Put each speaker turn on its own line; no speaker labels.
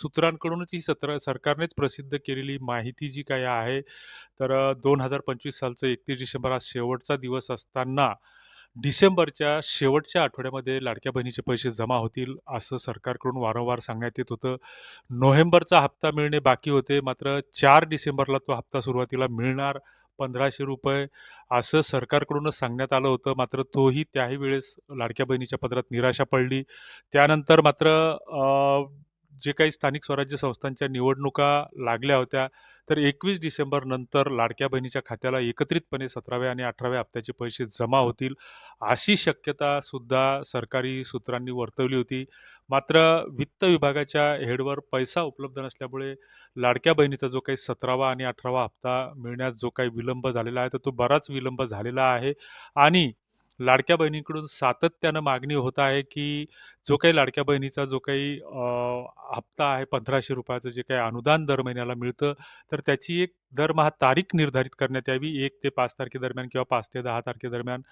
सूत्रांकडूनच ही सत्र सरकारनेच प्रसिद्ध केलेली माहिती जी काही आहे, तर दोन हजार पंचवीस सालचं 31 डिसेंबर हा शेवटचा दिवस असताना, डिसेंबरच्या शेवटच्या आठवड्यामध्ये लाडक्या बहिणीचे पैसे जमा होतील, असं सरकारकडून वारंवार सांगण्यात येत होतं. नोव्हेंबरचा हप्ता मिळणे बाकी होते, मात्र चार डिसेंबरला तो हप्ता सुरुवातीला मिळणार ₹1,500 असं सरकारकडूनच सांगण्यात आलं होतं. मात्र तोही त्याही वेळेस लाडक्या बहिणीच्या पदरात निराशा पडली. त्यानंतर मात्र जे काही स्थानिक स्वराज्य संस्थांच्या निवडणुका लागल्या होत्या, तर 21 डिसेंबर नंतर लाडक्या बहिणीच्या खात्याला एकत्रितपणे 17व्या आणि 18व्या हप्त्याचे पैसे जमा होतील, अशी शक्यता सुद्धा सरकारी सूत्रांनी वर्तवली होती. मात्र वित्त विभागाच्या हेडवर पैसा उपलब्ध नसल्यामुळे लाडक्या बहिणीचा जो काही 17वा आणि 18वा हप्ता मिळण्यास जो काही विलंब झालेला आहे, तर तो बराच विलंब झालेला आहे आणि लाडक्या बहिणींकडून सातत्यानं मागणी होत आहे, की जो काही लाडक्या बहिणीचा जो काही हप्ता आहे ₹1,500 चं जे काही अनुदान दर महिन्याला मिळतं, तर त्याची एक दरमहा तारीख निर्धारित करण्यात यावी. 1 ते 5 तारखेदरम्यान किंवा 5 ते 10 तारखेदरम्यान